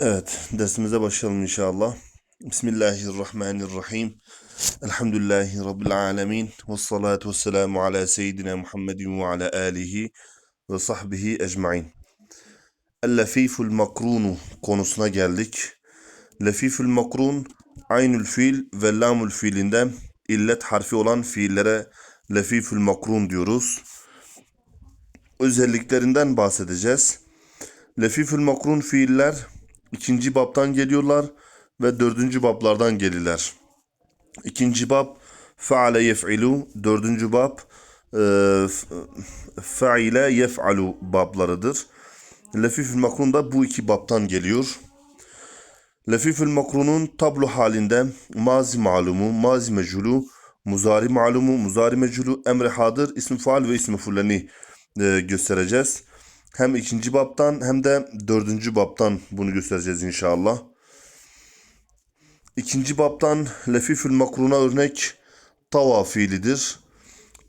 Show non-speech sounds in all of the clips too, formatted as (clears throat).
Evet, dersimize başlayalım inşallah. Bismillahirrahmanirrahim. Elhamdülillahi Rabbil alemin. Ve salatu ve selamu ala seyyidina Muhammedin ve ala alihi ve sahbihi ecmain. El-lefiful makrunu konusuna geldik. Lefiful makrun, aynül fiil ve lamul fiilinde illet harfi olan fiillere lefiful makrun diyoruz. Özelliklerinden bahsedeceğiz. Lefifül makrun fiiller ikinci babtan geliyorlar ve dördüncü bablardan gelirler. İkinci bab faale yef'ilu, dördüncü bab e, faile yef'alu bablarıdır. Lefifül makrun da bu iki babtan geliyor. Lefifül makrunun tablo halinde mazi malumu, mazi meculu, muzari malumu, muzari meculu, emre hadır, ismi faal ve ismi fulani e, göstereceğiz. Hem ikinci baptan hem de dördüncü baptan bunu göstereceğiz inşallah. İkinci baptan lefifül makruna örnek tava fiilidir.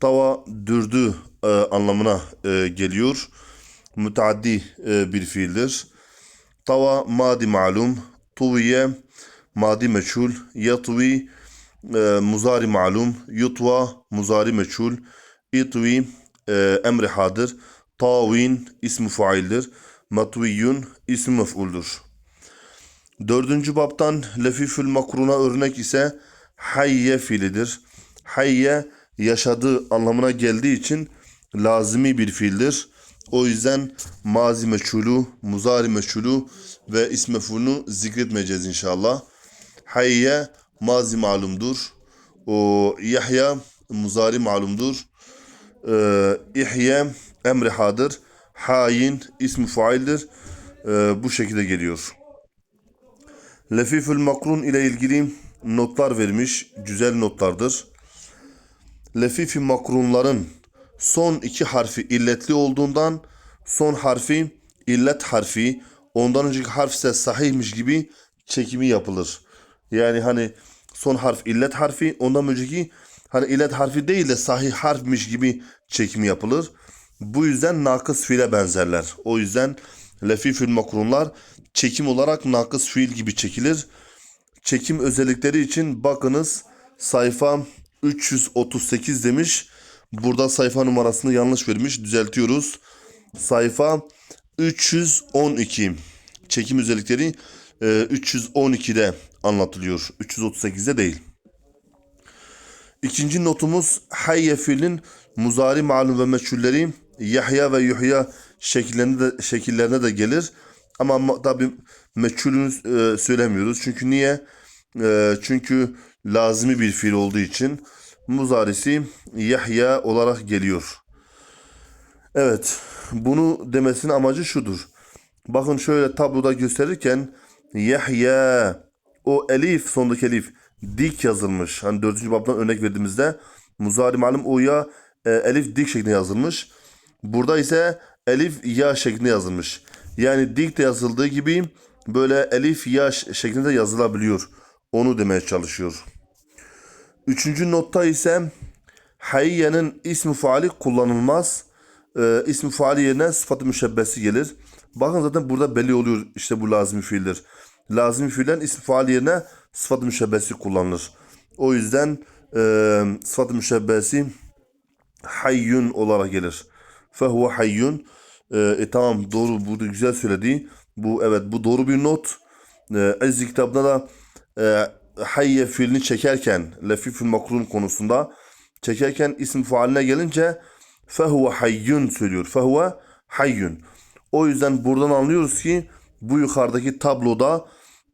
Tava dürdü e, anlamına e, geliyor. Müteaddi e, bir fiildir. Tava madi malum, tuviye madi meçhul, yatvi e, muzari malum, yutva muzari meçhul, itvi e, emri hadir, tavin ismi faildir, matviyun ismi mef'uldur. Dördüncü baptan lefifül makruna örnek ise hayye fiilidir. Hayye yaşadığı anlamına geldiği için lazimi bir fiildir. O yüzden mazi meçhulu, muzari meçhulu ve ism mef'ulunu zikretmeyeceğiz inşallah. Hayye mazi malumdur. O Yahya muzari malumdur. Ee, İhye emri hadır. Hain ismi faildir. Ee, bu şekilde geliyor. Lefifül makrun ile ilgili notlar vermiş. Güzel notlardır. Lefifi makrunların son iki harfi illetli olduğundan son harfi illet harfi ondan önceki harf ise sahihmiş gibi çekimi yapılır. Yani hani son harf illet harfi ondan önceki hani illet harfi değil de sahih harfmiş gibi çekimi yapılır. Bu yüzden nakıs fiile benzerler. O yüzden lefifül makrunlar çekim olarak nakıs fiil gibi çekilir. Çekim özellikleri için bakınız sayfa 338 demiş. Burada sayfa numarasını yanlış vermiş. Düzeltiyoruz. Sayfa 312. Çekim özellikleri e, 312'de anlatılıyor. 338'de değil. İkinci notumuz hayye fiilin muzari malum ve meçhulleri Yahya ve Yuhya şekillerine de, şekillerine de gelir. Ama ma- tabi meçhulünü e, söylemiyoruz. Çünkü niye? E, çünkü lazimi bir fiil olduğu için muzarisi Yahya olarak geliyor. Evet. Bunu demesinin amacı şudur. Bakın şöyle tabloda gösterirken Yahya o elif sondaki elif dik yazılmış. Hani dördüncü babdan örnek verdiğimizde muzari malum o ya e, elif dik şeklinde yazılmış. Burada ise elif ya şeklinde yazılmış. Yani dik de yazıldığı gibi böyle elif ya şeklinde yazılabiliyor. Onu demeye çalışıyor. Üçüncü notta ise hayyenin ismi faali kullanılmaz. Ee, ismi faali yerine sıfatı müşebbesi gelir. Bakın zaten burada belli oluyor işte bu lazım fiildir. Lazım fiillerin ismi faali yerine sıfatı müşebbesi kullanılır. O yüzden e, sıfatı müşebbesi hayyun olarak gelir. Fehuve hayyun. E, tamam doğru burada güzel söyledi. Bu evet bu doğru bir not. E, Aziz kitabında da e, hayye fiilini çekerken lefifül makrun konusunda çekerken isim faaline gelince fehuve hayyun söylüyor. Fehuve hayyun. O yüzden buradan anlıyoruz ki bu yukarıdaki tabloda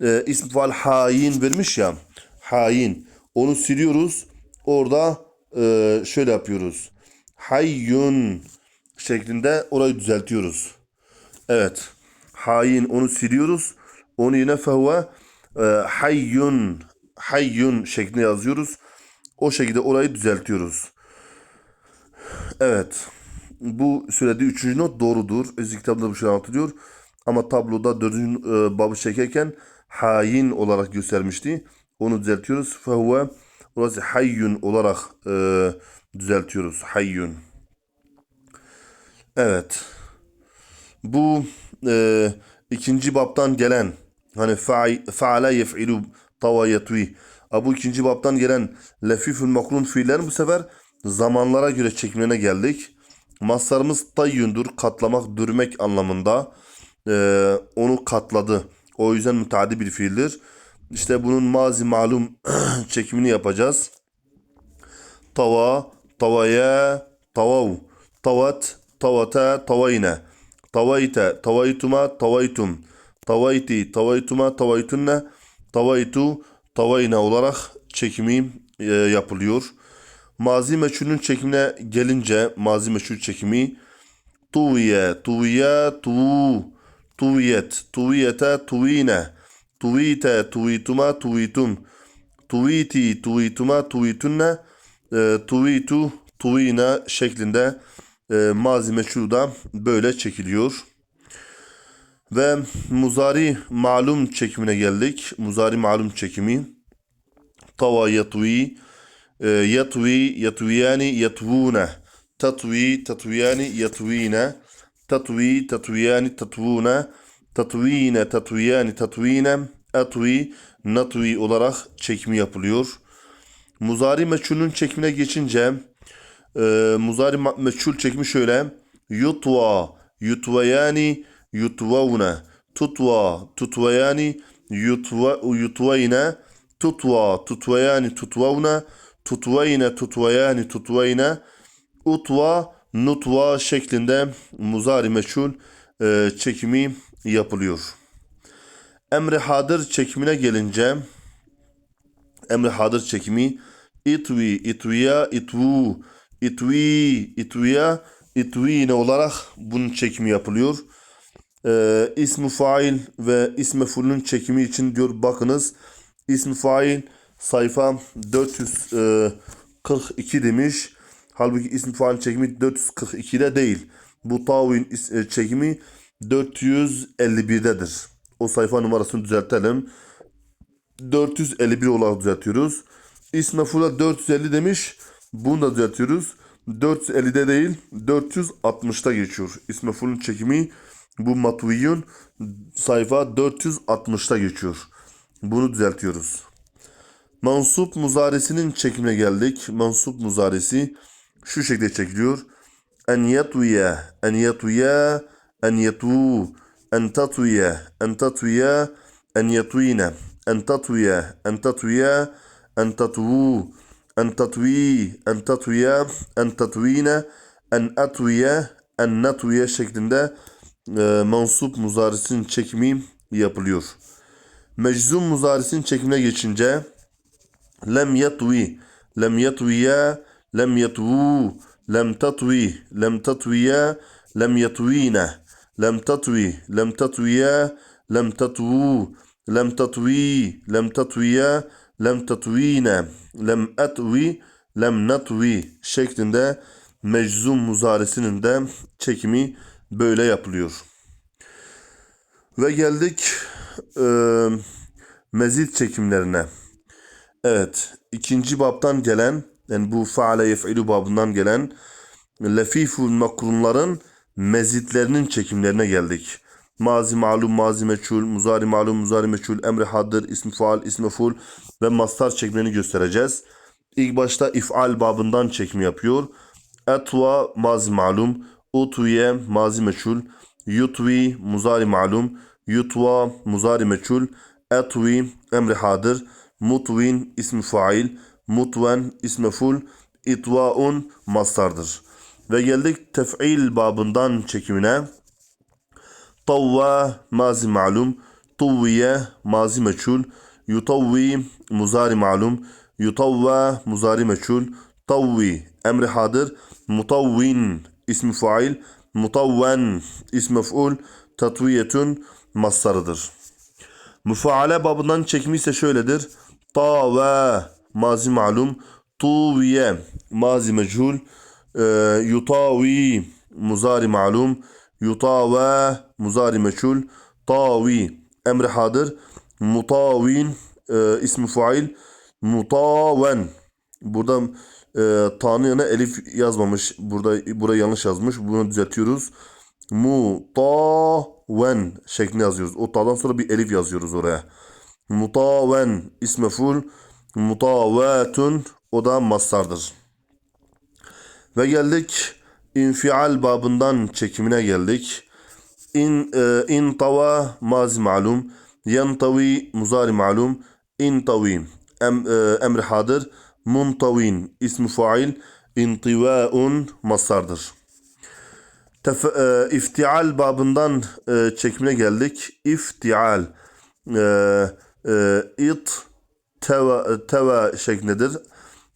e, isim faal hain vermiş ya. Hain. Onu siliyoruz. Orada e, şöyle yapıyoruz. Hayyun şeklinde orayı düzeltiyoruz. Evet. Hain onu siliyoruz. Onu yine fehuve e, hayyun hayyun şeklinde yazıyoruz. O şekilde orayı düzeltiyoruz. Evet. Bu söylediği üçüncü not doğrudur. Eski kitabında bu şey anlatılıyor. Ama tabloda dördüncü e, babı çekerken hain olarak göstermişti. Onu düzeltiyoruz. Fehuve orası hayyun olarak e, düzeltiyoruz. Hayyun. Evet. Bu e, ikinci babtan gelen Hani faale yef'ilu tava yetvi. Bu ikinci babtan gelen lefifül makrun fiillerin bu sefer zamanlara göre çekimlerine geldik. Maslarımız tayyündür, katlamak, dürmek anlamında. Ee, onu katladı. O yüzden müteaddi bir fiildir. İşte bunun mazi malum (clears throat) çekimini yapacağız. Tava, tavaya, tavav, tavat, tavata, tavayne, tavayte, tavaytuma, tavaytum, tavayti, tavaytuma, tavaytunne, tavaytu, tavayne olarak çekimi e, yapılıyor. Mazi meçhulün çekimine gelince mazi meçhul çekimi tuviye, tuviye, tu, tuviyet, tuviyete, tuvine, tuvite, tuvituma, tuvitum, tuviti, tuvituma, tuvitunne, e, tuvitu, tuvina şeklinde e, mazi meçhul da böyle çekiliyor. Ve muzari malum çekimine geldik. Muzari malum çekimi. Tava yatvi, e, yatvi, yatviyani, yatvune. Tatvi, tatviyani, yatvine. Tatvi, tatviyani, tatvune. Tatvine, tatviyani, tatvine. Atvi, natvi olarak çekimi yapılıyor. Muzari meçhulün çekimine geçince e, muzari meçhul çekimi şöyle. Yutva, yutvayani, yutvavune. Tutva, tutvayani, yutva, yutvayne. Tutva, tutvayani, tutvavne. Tutvayne, tutvayani, tutvayne. Utva, nutva şeklinde muzari meçhul e, çekimi yapılıyor. Emri hadır çekimine gelince emri hadır çekimi itvi, itviya, itvu, itvi, itviya, itvine olarak bunun çekimi yapılıyor. Ee, ismi fail ve ismi fulün çekimi için diyor bakınız ismi fail sayfa 442 demiş. Halbuki ismi fail çekimi 442'de değil. Bu tavin e, çekimi 451'dedir. O sayfa numarasını düzeltelim. 451 olarak düzeltiyoruz. İsme Fula 450 demiş. Bunu da düzeltiyoruz. 450'de değil 460'ta geçiyor. İsme Ful'un çekimi bu Matviyyun sayfa 460'ta geçiyor. Bunu düzeltiyoruz. Mansup muzaresinin çekimine geldik. Mansup muzaresi şu şekilde çekiliyor. En yatviye, en yatviye, en yatvu, en tatviye, en tatviye, en yatvine, en tatviye, en tatviye, en tatvu, en tatvi, en tatviye, en tatvine, en atviye, en natviye şeklinde e, mansup muzaresinin çekimi yapılıyor. Meczum muzaresinin çekimine geçince lem yatvi, lem yatviya, lem yatvu, lem tatvi, lem tatviya, lem yatvine, lem tatvi, lem tatviya, lem tatvu, lem tatvi, lem tatviya, lem tatvine, lem atvi, lem natvi şeklinde meczum muzaresinin de çekimi böyle yapılıyor. Ve geldik e, mezit çekimlerine. Evet. ikinci babtan gelen yani bu faale yef'ilu babından gelen lefiful makrunların mezitlerinin çekimlerine geldik. Mazi malum, mazi meçhul, muzari malum, muzari meçhul, emri haddir, ismi faal, ismi ful ve mastar çekimlerini göstereceğiz. İlk başta if'al babından çekim yapıyor. Etva mazi malum, utviye mazi meçhul, yutvi muzari malum, yutva muzari meçhul, etvi emri hadir, mutvin ismi fail, mutven ismi ful, itvaun mastardır. Ve geldik tef'il babından çekimine. Tavva mazi malum, tuvviye mazi meçhul, yutavvi muzari malum, yutavva muzari meçhul, tavvi emri hadir, mutavvin ismi fail, mutavven ismi mef'ul, tatviyetun mastarıdır. Müfaale babından çekimi ise şöyledir. Tave mazi malum, tuviye mazi mechul, e, yutavi muzari malum, yutave muzari meçhul, tavi emri hadir, mutavin e, ismi fail, mutaven burada e, ta'nın yanına elif yazmamış. Burada buraya yanlış yazmış. Bunu düzeltiyoruz. Mutaven şeklinde yazıyoruz. O ta'dan sonra bir elif yazıyoruz oraya. Mutaven ismi ful. Mutavetun o da mastardır. Ve geldik infial babından çekimine geldik. İn e, in tava mazi malum, yantavi muzari malum, intavi em, e, emr hadir, muntavin ismi fail, intivaun masardır. Tef, e, iftial babından e, çekimine geldik. İftial e, e, it teva, teva şeklindedir.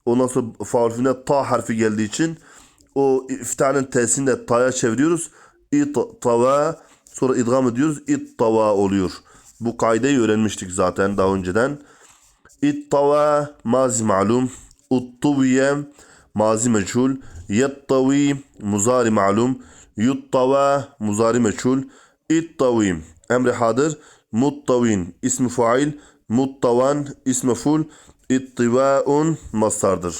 Ondan sonra fiiline ta harfi geldiği için o iftialin t'sini de ta'ya çeviriyoruz. İt tava sonra idgam ediyoruz. İt tava oluyor. Bu kaideyi öğrenmiştik zaten daha önceden. İt tava mazi malum. Uttuviye mazi meçhul. Yettavi muzari malum. Yuttava muzari meçhul. İttavi emri hadir. Muttavin ismi fail. Muttavan ismi ful. İttivaun mastardır.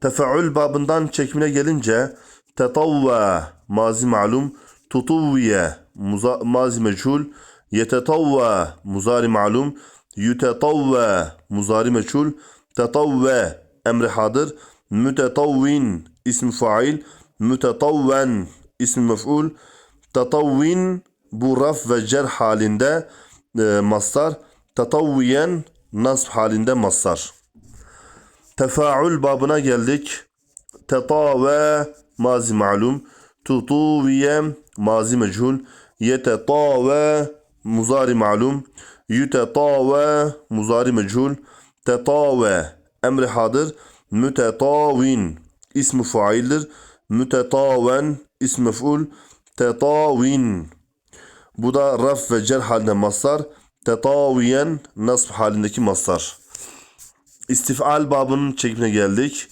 Tefeül babından çekimine gelince tetavva mazi malum tutuvviye muza- mazi meçhul yetetavva muzari malum yutetavva muzari meçhul tetavve emri hadir mütetavvin ismi fail mütetavven ismi mef'ul tetavvin bu raf ve cer halinde e, mastar tetavviyen nasb halinde mastar Tefaül babına geldik. Tetave mazi malum. Tutuviye mazi mechul. Yetetave muzari malum. Yutetave muzari mechul. Tetave emri hadir. Mütetavin ismi faildir. Mütetaven ismi mef'ul. Tetavin bu da raf ve cer halinde mastar. Tetaviyen nasb halindeki mastar. İstifal babının çekimine geldik.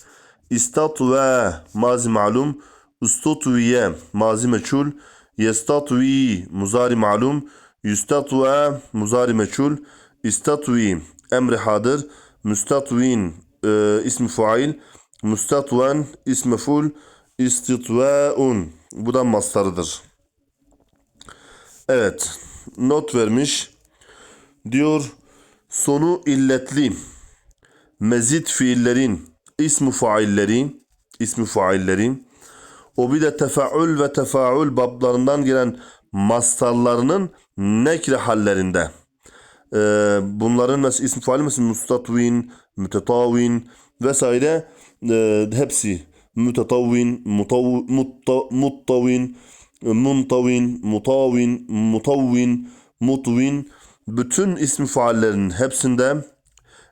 İstatve mazi malum. Ustutviye mazi meçhul. Yestatvi muzari malum. Yustatve muzari meçhul. İstatvi emri hadir. Müstatvin e, ismi fail. Müstatven ismi ful. İstitvaun. Bu da mastarıdır. Evet. Not vermiş. Diyor sonu illetli mezit fiillerin ismi failleri ismi faillerin o bir de tefaül ve tefaül bablarından gelen mastarlarının nekre hallerinde. Ee, bunların mesela ismi fail mesela mustatvin, mütetavin vesaire e, hepsi. Mütetavin, mutav, mutta, muttavin, muntavin, mutavin, mutavvin, mutvin bütün ismi faillerin hepsinde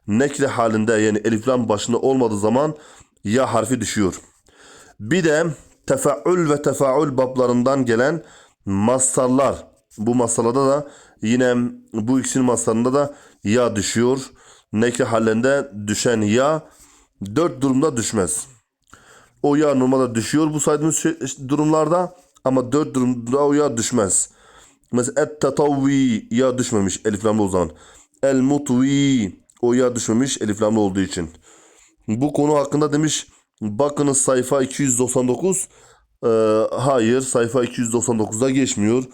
nekre halinde yani eliflam başında olmadığı zaman ya harfi düşüyor. Bir de tefaül ve tefaül bablarından gelen mastarlar. Bu mastarlarda da yine bu ikisinin mastarında da ya düşüyor. Nekre halinde düşen ya dört durumda düşmez. O ya normalde düşüyor bu saydığımız şey- durumlarda ama dört durumda o ya düşmez. Mesela et tetavvi ya düşmemiş eliflamlı o zaman. El mutvi o ya düşmemiş eliflamlı olduğu için. Bu konu hakkında demiş bakınız sayfa 299 Ee, hayır sayfa 299'da geçmiyor.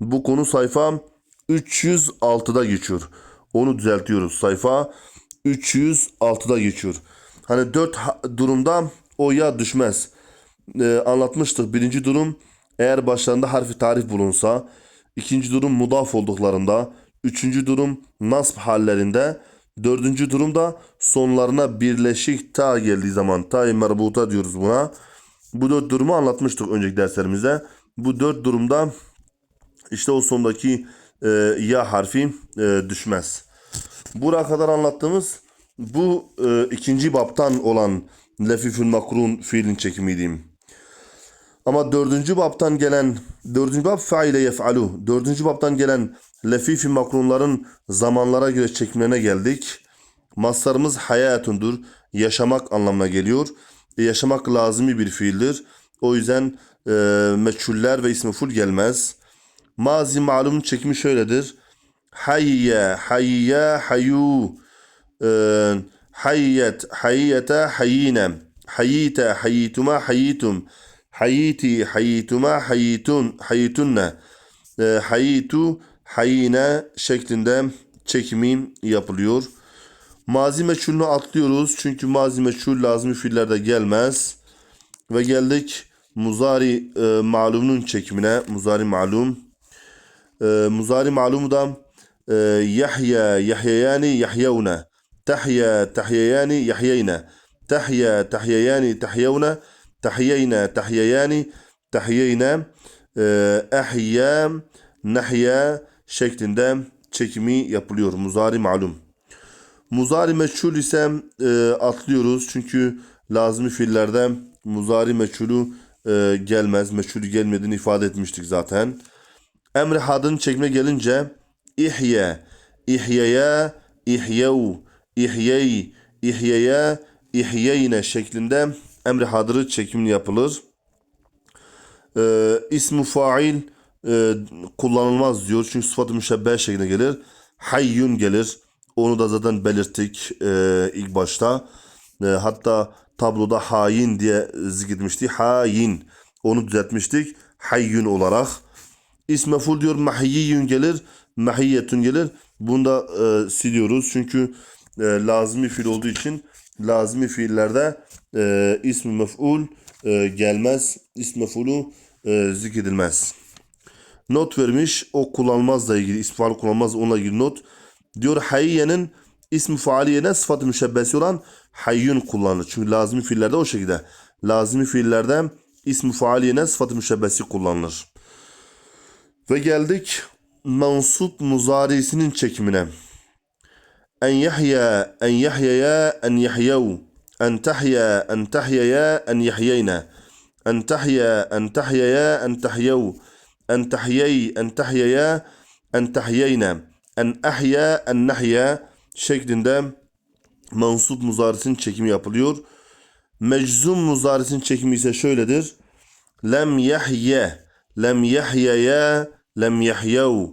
Bu konu sayfa 306'da geçiyor. Onu düzeltiyoruz. Sayfa 306'da geçiyor. Hani dört ha- durumda o ya düşmez. Ee, anlatmıştık. Birinci durum eğer başlarında harfi tarif bulunsa. ikinci durum mudaf olduklarında. Üçüncü durum nasb hallerinde. Dördüncü durumda sonlarına birleşik ta geldiği zaman ta merbuta diyoruz buna. Bu dört durumu anlatmıştık önceki derslerimizde. Bu dört durumda işte o sondaki e, ya harfi e, düşmez. Buraya kadar anlattığımız bu e, ikinci baptan olan lefifül makrun fiilin çekimiydi. Ama dördüncü baptan gelen, dördüncü bab faile yef'alu. Dördüncü baptan gelen lefifi makrunların zamanlara göre çekimlerine geldik. Maslarımız hayatundur. Yaşamak anlamına geliyor. E, yaşamak lazımi bir fiildir. O yüzden e, meçhuller ve ismi ful gelmez. Mazi malum çekimi şöyledir. Hayye, hayye, hayu. E, hayyet, hayyete, hayyinem. Hayyite, hayyituma, hayyitum. Hayiti, hayituma, hayitun, hayitunne. E, hayitu, hayine şeklinde çekimi yapılıyor. Mazi meçhulünü atlıyoruz. Çünkü mazi meçhul lazım fiillerde gelmez. Ve geldik muzari e, malumunun çekimine. Muzari malum. E, muzari malumu da e, Yahya, Yahyayani, Yahyavne. Tahya, Tahyayani, Yahyayne. Tahya, Tahyayani, Tahyavne. Tahyayne, Tahyayani, Tahyayne. E, Ahya, Nahya şeklinde çekimi yapılıyor. Muzari malum. Muzari meçhul ise e, atlıyoruz. Çünkü lazım fiillerde muzari meçhulü e, gelmez. Meçhulü gelmediğini ifade etmiştik zaten. Emri hadın çekme gelince ihye, ihyeye, ihyev, ihyey, ihyeye, ihyeyne şeklinde emri hadırı çekimini yapılır. E, ismu fail e, kullanılmaz diyor. Çünkü sıfat-ı müşebbeh şeklinde gelir. Hayyun gelir. Onu da zaten belirttik e, ilk başta. E, hatta tabloda hain diye zikretmişti. Hain. Onu düzeltmiştik. Hayyun olarak. İsmeful diyor mahiyyun gelir. Mahiyyetun gelir. Bunu da e, siliyoruz. Çünkü e, lazimi fiil olduğu için lazimi fiillerde e, ismi mef'ul e, gelmez. İsm mef'ulu e, zikredilmez. Not vermiş. O kullanılmazla ilgili. İsmi faal kullanılmaz onunla ilgili not. Diyor hayyenin ismi faali yerine sıfatı müşebbesi olan hayyun kullanılır. Çünkü lazimi fiillerde o şekilde. Lazimi fiillerde ismi faali yerine sıfatı müşebbesi kullanılır. Ve geldik mansup muzarisinin çekimine. En yahya, en yahyaya, en yahyav. En tahya, en tahyaya, en yahyayna. En tahya, en tahyaya, en tahyav. En tahyay, en tahyaya, en tahyayna. En ahya, en nahya şeklinde mansup muzarisinin çekimi yapılıyor. Meczum muzarisinin çekimi ise şöyledir. Lem yahye, lem yahyaya, lem yahyav,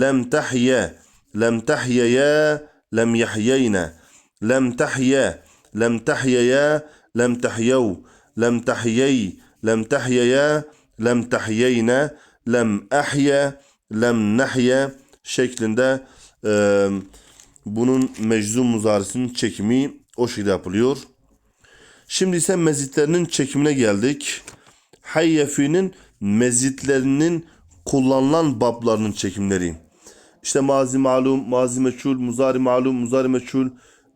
lem tahye, lem tahyaya, lem yahyayna, lem tahye, lem tahyaya, lem tahyav, lem tahyay, lem tahyaya, lem tahyayna, lem ahya, lem nahya şeklinde e, bunun meczum muzarisinin çekimi o şekilde yapılıyor. Şimdi ise mezitlerinin çekimine geldik. Hayyefi'nin mezitlerinin kullanılan bablarının çekimleri. İşte mazi malum, mazi meçhul, muzari malum, muzari meçhul,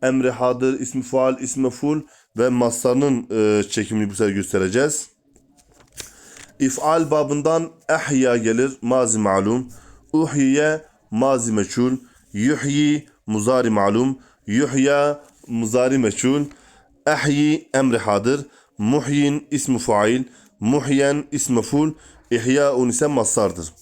emri hadır, ismi faal, ismi meful ve maslarının e, çekimini bu sefer göstereceğiz. İf'al babından ehya gelir, mazi malum. Uhyiye, mazi meçhul. Yuhyi, muzari malum. Yuhya, muzari meçhul. Ehyi, emri hadır. Muhyin, ismi fail. Muhyen, ismi ful. İhyaun ise masardır.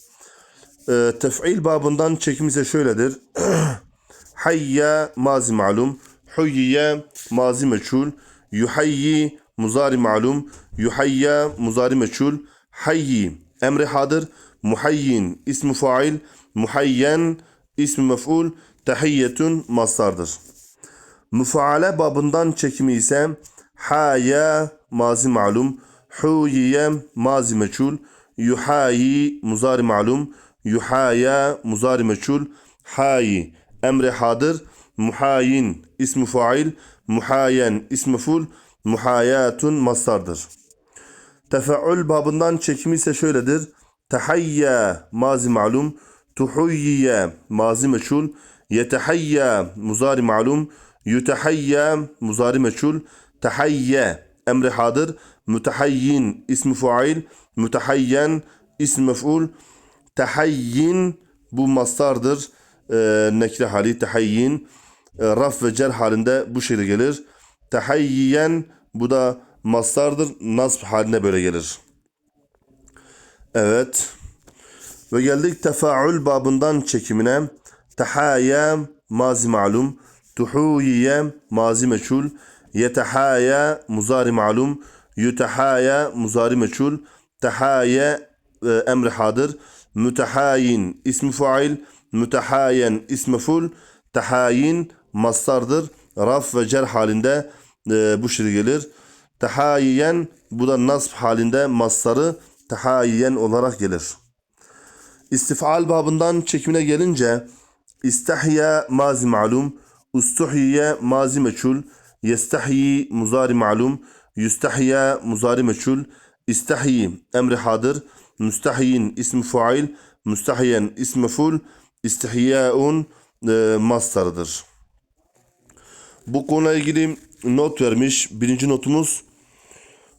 E, tef'il babından çekim şöyledir. (clears throat) Hayya, mazi malum. Huyyiye, mazi meçhul. Yuhayyi, muzari malum. Yuhayya, muzari meçhul. Hayyi, emri hadır. Muhayyin, ismi fail. Muhayyen, ismi mef'ul. Tahiyyetun, masardır. Müfaale babından çekimi ise haya mazi malum, huyiye mazi meçhul, yuhayi muzari malum, yuhaya muzari meçhul, hayi emri hadır, muhayin ismi fail, muhayen ismi ful, muhayatun masardır. Tefeül babından çekimi ise şöyledir. Tehayya mazi malum, tuhuyyiye mazi meçhul, yetehayya muzari malum, yutehayya muzari meçhul, tehayye emri hadır, mütehayyin ismi fail, mütehayyen ismi mef'ul, tehayyin bu mastardır. E, nekre hali tehayyin. E, raf ve cer halinde bu şekilde gelir. Tehayyen bu da mastardır. Nasb haline böyle gelir. Evet. Ve geldik tefaül babından çekimine. Tehaya mazi malum. Tuhuyiye mazi meçhul. Yetehaya muzari malum. Yutehaya muzari meçhul. Tehaya e, emri hadır. Mütehayin ismi fail. Mütehayen ismi ful. Tehayin mastardır. Raf ve cer halinde e, bu şekilde gelir. Tehayiyen Bu da nasb halinde masları tehayyen olarak gelir. İstifal babından çekimine gelince istahya mazi malum, ustuhiye mazi meçhul, yestahyi muzari malum, yustahya muzari meçhul, istahyi emri hadır, müstahyin ismi fail, müstahyen ismi ful, istihyaun e, mastarıdır. Bu konuyla ilgili not vermiş. Birinci notumuz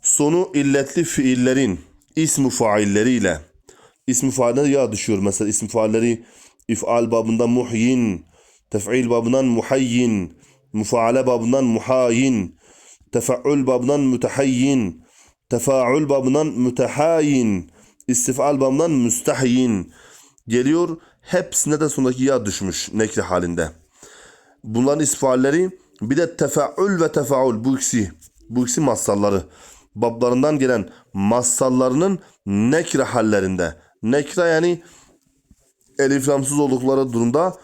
sonu illetli fiillerin ismi failleriyle ismi failler ya düşüyor. Mesela ismi failleri ifal babından muhyin, tef'il babından muhayyin, mufaale babından muhayin, tefa'ül babından mütehayyin, tefaül babından mütehayin, istifal babından müstahyin geliyor. Hepsine de sondaki ya düşmüş nekre halinde. Bunların isfalleri bir de tefaül ve tefaül bu ikisi bu ikisi massalları bablarından gelen massallarının nekre hallerinde. Nekre yani elif lamsız oldukları durumda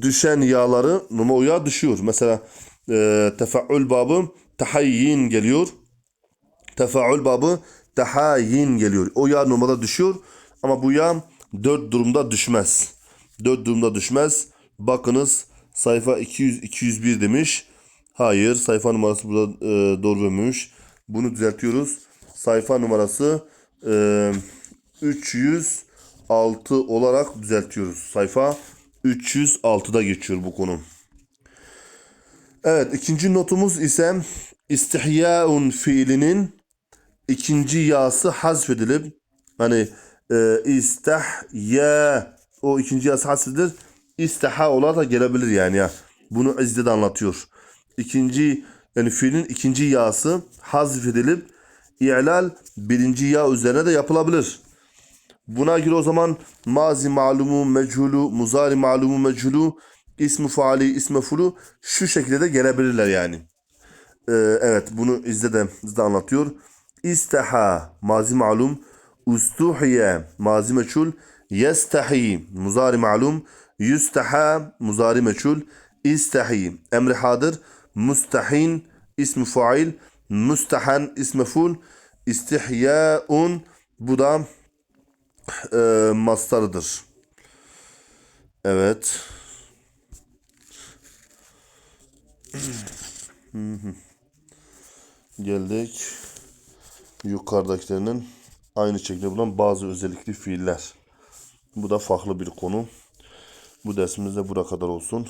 düşen yağları yağ düşüyor. Mesela e, tefaül babı tahayyin geliyor. Tefaül babı tahayyin geliyor. O yağ normalde düşüyor ama bu yağ dört durumda düşmez. Dört durumda düşmez. Bakınız sayfa 200 201 demiş. Hayır sayfa numarası burada e, doğru vermemiş. Bunu düzeltiyoruz. Sayfa numarası e, 306 olarak düzeltiyoruz. Sayfa 306'da geçiyor bu konu. Evet ikinci notumuz ise istihyaun fiilinin ikinci yası hazfedilip hani e, istihya o ikinci yası hasfedilir. İstiha olarak da gelebilir yani ya. Bunu İzze de anlatıyor. İkinci yani fiilin ikinci yası hazfedilip i'lal birinci ya üzerine de yapılabilir. Buna göre o zaman mazi malumu mechulu, muzari malumu mechulu, ismi faali, ismi fulu şu şekilde de gelebilirler yani. Ee, evet bunu İzze de, de anlatıyor. İstaha mazi malum, ustuhiye mazi meçhul, yestahi muzari malum, yustaha muzari meçhul, istahi emri hadır, mustahin ismi fail, mustahan ismi ful, istihyaun bu da e, mastarıdır. Evet. Geldik. Yukarıdakilerinin aynı şekilde bulunan bazı özellikli fiiller. Bu da farklı bir konu. Bu dersimiz de buraya kadar olsun.